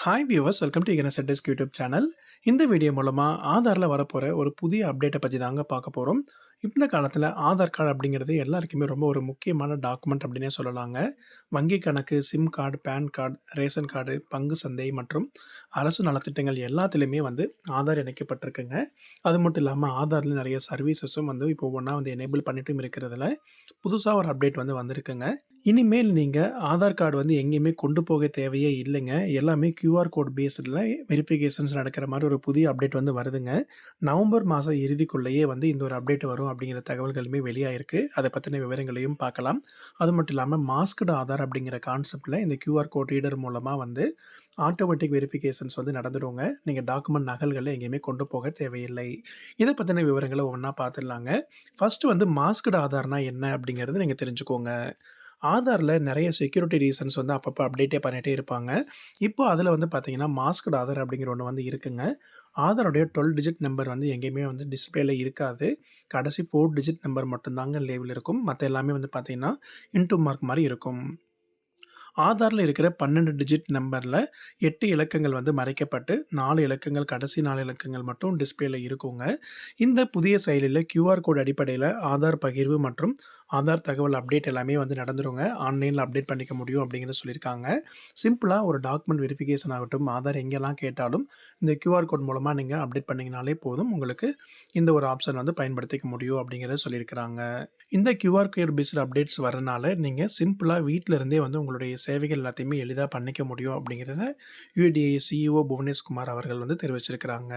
Hi viewers welcome to NS desk YouTube channel இந்த video மூலமாக ஆதாரில் வரப்போகிற ஒரு புதிய அப்டேட்டை பற்றி தாங்க பார்க்க போகிறோம் இந்த காலத்தில் ஆதார் கார்டு அப்படிங்கிறது எல்லாருக்குமே ரொம்ப ஒரு முக்கியமான டாக்குமெண்ட் அப்படின்னே சொல்லலாங்க. வங்கி கணக்கு SIM card PAN card ration card பங்கு சந்தை மற்றும் அரசு நலத்திட்டங்கள் எல்லாத்துலேயுமே வந்து ஆதார் இணைக்கப்பட்டிருக்குங்க. அது மட்டும் இல்லாமல் ஆதாரில் நிறைய சர்வீசஸும் வந்து இப்போ ஒன்றா வந்து எனேபிள் பண்ணிட்டும் இருக்கிறதுல புதுசாக ஒரு அப்டேட் வந்து வந்திருக்குங்க. இனிமேல் நீங்கள் ஆதார் கார்டு வந்து எங்கேயுமே கொண்டு போக தேவையே இல்லைங்க. எல்லாமே கியூஆர் கோட் பேஸ்டில் வெரிஃபிகேஷன்ஸ் நடக்கிற மாதிரி ஒரு புதிய அப்டேட் வந்து வருதுங்க. நவம்பர் மாதம் இறுதிக்குள்ளேயே வந்து இந்த ஒரு அப்டேட் வரும். அப்படிங்கிற தகவல்களுமே வெளியாயிருக்கு. அதை பற்றின விவரங்களையும் பார்க்கலாம். அது மட்டும் இல்லாமல் மாஸ்க்டு ஆதார் அப்படிங்கிற கான்செப்டில் இந்த கியூஆர் கோட் ரீடர் மூலமாக வந்து ஆட்டோமேட்டிக் வெரிஃபிகேஷன்ஸ் வந்து நடந்துடுவோங்க நீங்கள் டாக்குமெண்ட் நகல்களை எங்கேயுமே கொண்டு போக தேவையில்லை. இதை பற்றின விவரங்களை ஒன்றா பார்த்துடலாங்க. ஃபஸ்ட்டு வந்து மாஸ்க்டு ஆதார்னா என்ன அப்படிங்கிறது நீங்கள் தெரிஞ்சுக்கோங்க. ஆதாரில் நிறைய செக்யூரிட்டி ரீசன்ஸ் வந்து அப்பப்போ அப்டேட்டே பண்ணிகிட்டே இருப்பாங்க. இப்போ அதில் வந்து பார்த்தீங்கன்னா மாஸ்க்டு ஆதார் அப்படிங்கிற ஒன்று வந்து இருக்குங்க. ஆதாரோடைய டுவெல் டிஜிட் நம்பர் வந்து எங்கேயுமே வந்து டிஸ்பிளேல இருக்காது. கடைசி ஃபோர் டிஜிட் நம்பர் மட்டும்தாங்க லேபிள் இருக்கும். மற்ற எல்லாமே வந்து பார்த்தீங்கன்னா இன்டூ மார்க் மாதிரி இருக்கும். ஆதாரில் இருக்கிற பன்னெண்டு டிஜிட் நம்பரில் எட்டு இலக்கங்கள் வந்து மறைக்கப்பட்டு நாலு இலக்கங்கள் கடைசி நாலு இலக்கங்கள் மட்டும் டிஸ்பிளேல இருக்குங்க. இந்த புதிய செயலியில் கியூஆர் கோட் அடிப்படையில் ஆதார் பகிர்வு மற்றும் ஆதார் தகவல் அப்டேட் எல்லாமே வந்து நடந்துருங்க. ஆன்லைனில் அப்டேட் பண்ணிக்க முடியும் அப்படிங்கிறத சொல்லியிருக்காங்க சிம்பிளாக ஒரு டாக்குமெண்ட் வெரிஃபிகேஷன் ஆகட்டும் ஆதார் எங்கெல்லாம் கேட்டாலும் இந்த கியூஆர் கோட் மூலமாக நீங்கள் அப்டேட் பண்ணிங்கனாலே போதும் உங்களுக்கு இந்த ஒரு ஆப்ஷன் வந்து பயன்படுத்திக்க முடியும் அப்படிங்கிறத சொல்லியிருக்கிறாங்க இந்த கியூஆர் கோட் பேஸ்ட் அப்டேட்ஸ் வரனால நீங்கள் சிம்பிளாக வீட்டில் இருந்தே வந்து உங்களுடைய சேவைகள் எல்லாத்தையுமே எளிதாக பண்ணிக்க முடியும் அப்படிங்கிறத யூடிஐ சிஇஓ புவனேஷ்குமார் அவர்கள் வந்து தெரிவிச்சிருக்கிறாங்க.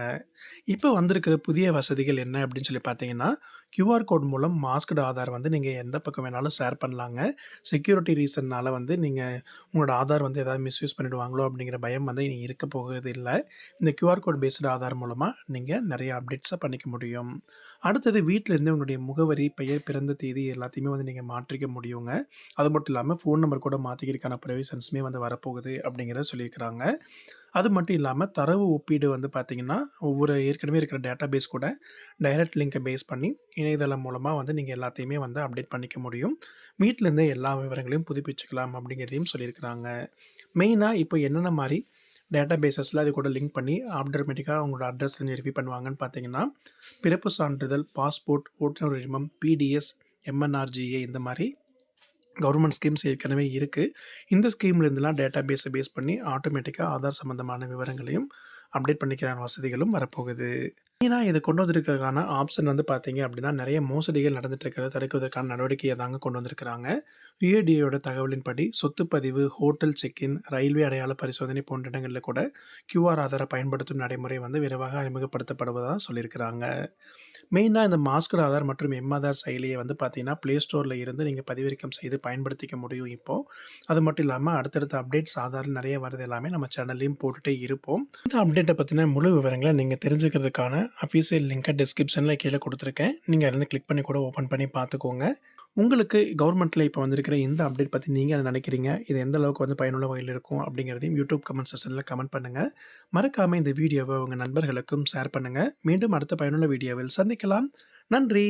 இப்போ வந்திருக்கிற புதிய வசதிகள் என்ன அப்படின்னு சொல்லி பார்த்தீங்கன்னா கியூஆர் கோட் மூலம் மாஸ்க்டு ஆதார் வந்து நீங்கள் எந்த பக்கம் வேணாலும் ஷேர் பண்ணலாங்க. செக்யூரிட்டி ரீசன்னால் வந்து நீங்கள் உங்களோட ஆதார் வந்து எதாவது மிஸ்யூஸ் பண்ணிடுவாங்களோ அப்படிங்கிற பயம் வந்து இனி இருக்க போகிறது இல்லை. இந்த கியூஆர் கோட் பேஸ்டு ஆதார் மூலமாக நீங்கள் நிறைய அப்டேட்ஸை பண்ணிக்க முடியும். அடுத்தது வீட்டில் இருந்து உங்களுடைய முகவரி பெயர் பிறந்த தேதி எல்லாத்தையுமே வந்து நீங்கள் மாற்றிக்க முடியுங்க. அது மட்டும் இல்லாமல் ஃபோன் நம்பர் கூட மாற்றிக்கிறதுக்கான ப்ரொவிஷன்ஸுமே வந்து வரப்போகுது அப்படிங்கிறத சொல்லியிருக்கிறாங்க. அது மட்டும் இல்லாமல் தரவு ஒப்பீடு வந்து பார்த்திங்கன்னா ஒவ்வொரு ஏற்கனவே இருக்கிற டேட்டா பேஸ் கூட டைரக்ட் லிங்கை பேஸ் பண்ணி இணையதளம் மூலமாக வந்து நீங்கள் எல்லாத்தையுமே வந்து அப்டேட் பண்ணிக்க முடியும். வீட்டிலேருந்தே எல்லா விவரங்களையும் புதுப்பிச்சுக்கலாம் அப்படிங்கிறதையும் சொல்லியிருக்கிறாங்க. மெயினாக இப்போ என்னென்ன மாதிரி டேட்டா பேசஸில் அது கூட லிங்க் பண்ணி ஆட்டோமேட்டிக்காக அவங்களோட அட்ரஸ் வந்து வெரிஃபை பண்ணுவாங்கன்னு பார்த்தீங்கன்னா பிறப்பு சான்றிதழ் பாஸ்போர்ட் ஓட்டுநர் உரிமம் பிடிஎஸ் எம்என்ஆர்ஜிஏ இந்த மாதிரி கவர்மெண்ட் ஸ்கீம்ஸ் ஏற்கனவே இருக்குது இந்த ஸ்கீம்லேருந்துலாம் டேட்டா பேஸை பேஸ் பண்ணி ஆட்டோமேட்டிக்காக ஆதார் சம்மந்தமான விவரங்களையும் அப்டேட் பண்ணிக்கிற வசதிகளும் வரப்போகுது. மெயினாக இதை கொண்டு வந்திருக்கிறதுக்கான ஆப்ஷன் வந்து பார்த்தீங்க அப்படின்னா நிறைய மோசடிகள் நடந்துட்டு இருக்கிறத தடுக்குவதற்கான நடவடிக்கையை தாங்க கொண்டு வந்திருக்கிறாங்க. யுஏடிஏயோட தகவலின்படி சொத்துப்பதிவு ஹோட்டல் செக்இன் ரயில்வே அடையாள பரிசோதனை போன்ற இடங்களில் கூட கியூஆர் ஆதாரை பயன்படுத்தும் நடைமுறை வந்து விரைவாக அறிமுகப்படுத்தப்படுவதாக சொல்லியிருக்கிறாங்க. மெயினாக இந்த மாஸ்கர் ஆதார் மற்றும் எம் ஆதார் செயலியை வந்து பார்த்தீங்கன்னா ப்ளே ஸ்டோரில் இருந்து நீங்கள் பதிவிறக்கம் செய்து பயன்படுத்திக்க முடியும் இப்போது அது மட்டும் இல்லாமல் அடுத்தடுத்த அப்டேட்ஸ் ஆதாரம் நிறைய வரது எல்லாமே நம்ம சேனல்லையும் போட்டுகிட்டே இருப்போம். இந்த அப்டேட்டை பற்றின முழு விவரங்களை நீங்கள் தெரிஞ்சுக்கிறதுக்கான அஃபீஷியல் லிங்கை டிஸ்கிரிப்ஷனில் கீழே கொடுத்துருக்கேன். நீங்கள் அதில் கிளிக் பண்ணி கூட ஓப்பன் பண்ணி பார்த்துக்கோங்க. உங்களுக்கு கவர்மெண்ட்டில் இப்போ வந்திருக்கிற இந்த அப்டேட் பற்றி நீங்கள் என்ன நினைக்கிறீங்க? இது எந்த அளவுக்கு வந்து பயனுள்ள வகையில் இருக்கும் அப்படிங்கிறதையும் யூடியூப் கமெண்ட் செஷனில் கமெண்ட் பண்ணுங்கள் மறக்காமல் இந்த வீடியோவை உங்கள் நண்பர்களுக்கும் ஷேர் பண்ணுங்கள் மீண்டும் அடுத்த பயனுள்ள வீடியோவில் சந்திக்கலாம். நன்றி!